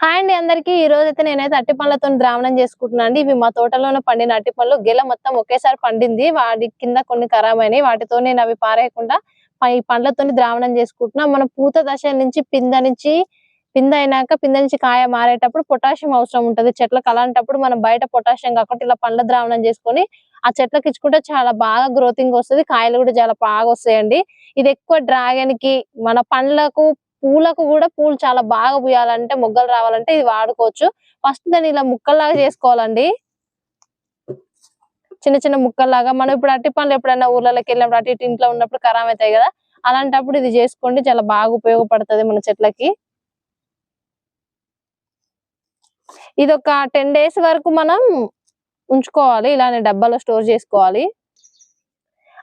Hi అండి అందరికి. ఈ రోజు అయితే నేనైతే అట్టి పండ్లతో ద్రావణం చేసుకుంటున్నాను అండి. ఇవి మా తోటలోనే పండిన అట్టి పండ్లు. గెల మొత్తం ఒకేసారి పండింది. వాటి కింద కొన్ని ఖరాబ్ అయినాయి వాటితో నేను అవి పారేయకుండా ఈ పండ్లతో ద్రావణం చేసుకుంటున్నా. మన పూత దశ నుంచి పింద నుంచి పింద అయినాక పింద నుంచి కాయ మారేటప్పుడు పొటాషియం అవసరం ఉంటది. చెట్లకు అలాంటప్పుడు మనం బయట పొటాషియం కాకుండా ఇలా పండ్ల ద్రావణం చేసుకొని ఆ చెట్లకు ఇచ్చుకుంటే చాలా బాగా గ్రోతింగ్ వస్తుంది. కాయలు కూడా చాలా బాగా వస్తాయండి. ఇది ఎక్కువ డ్రాగన్కి మన పండ్లకు పూలకు కూడా పూలు చాలా బాగా పూయాలంటే మొగ్గలు రావాలంటే ఇది వాడుకోవచ్చు. ఫస్ట్ దాన్ని ఇలా ముక్కల్లాగా చేసుకోవాలండి. చిన్న చిన్న ముక్కల్లాగా. మనం ఇప్పుడు అట్టి పండ్లు ఎప్పుడైనా ఊర్లలోకి వెళ్ళినప్పుడు అటు ఇటు ఇంట్లో ఉన్నప్పుడు ఖరాబ్ అవుతాయి కదా అలాంటప్పుడు ఇది చేసుకోండి. చాలా బాగా ఉపయోగపడుతుంది మన చెట్లకి. ఇది ఒక టెన్ డేస్ వరకు మనం ఉంచుకోవాలి. ఇలానే డబ్బాలో స్టోర్ చేసుకోవాలి.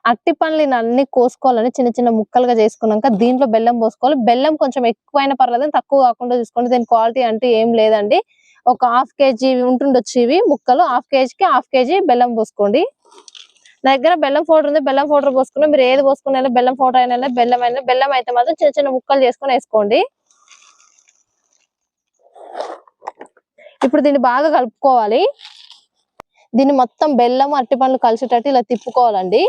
అట్టి పండ్లు అన్ని కోసుకోవాలని చిన్న చిన్న ముక్కలుగా చేసుకున్నాక దీంట్లో బెల్లం పోసుకోవాలి. బెల్లం కొంచెం ఎక్కువైనా పర్లేదు తక్కువ కాకుండా చూసుకోండి. దీని క్వాలిటీ అంటే ఏం లేదండి. ఒక హాఫ్ కేజీ ఉంటుండొచ్చు ఇవి ముక్కలు. హాఫ్ కేజీకి హాఫ్ కేజీ బెల్లం పోసుకోండి. నా దగ్గర బెల్లం పౌడర్ ఉంది. బెల్లం పౌడర్ పోసుకున్నా మీరు ఏది పోసుకున్నా బెల్లం పౌడర్ అయినా బెల్లం అయినా బెల్లం అయితే మాత్రం చిన్న చిన్న ముక్కలు చేసుకొని వేసుకోండి. ఇప్పుడు దీన్ని బాగా కలుపుకోవాలి. దీన్ని మొత్తం బెల్లం అరటి పండ్లు కలిసేటట్టు ఇలా తిప్పుకోవాలండి.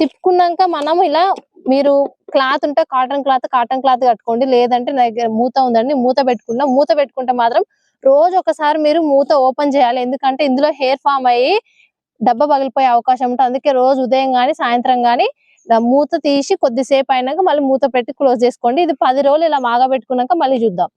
తిప్పుకున్నాక మనం ఇలా మీరు క్లాత్ ఉంటే కాటన్ క్లాత్ కాటన్ క్లాత్ కట్టుకోండి. లేదంటే నా దగ్గర మూత ఉందండి మూత పెట్టుకున్నా మూత పెట్టుకుంటే మాత్రం రోజు ఒకసారి మీరు మూత ఓపెన్ చేయాలి. ఎందుకంటే ఇందులో హెయిర్ ఫామ్ అయ్యి డబ్బా పగిలిపోయే అవకాశం ఉంటుంది. అందుకే రోజు ఉదయం కానీ సాయంత్రం కానీ మూత తీసి కొద్దిసేపు అయినాక మళ్ళీ మూత పెట్టి క్లోజ్ చేసుకోండి. ఇది పది రోజులు ఇలా మాగా పెట్టుకున్నాక మళ్ళీ చూద్దాం.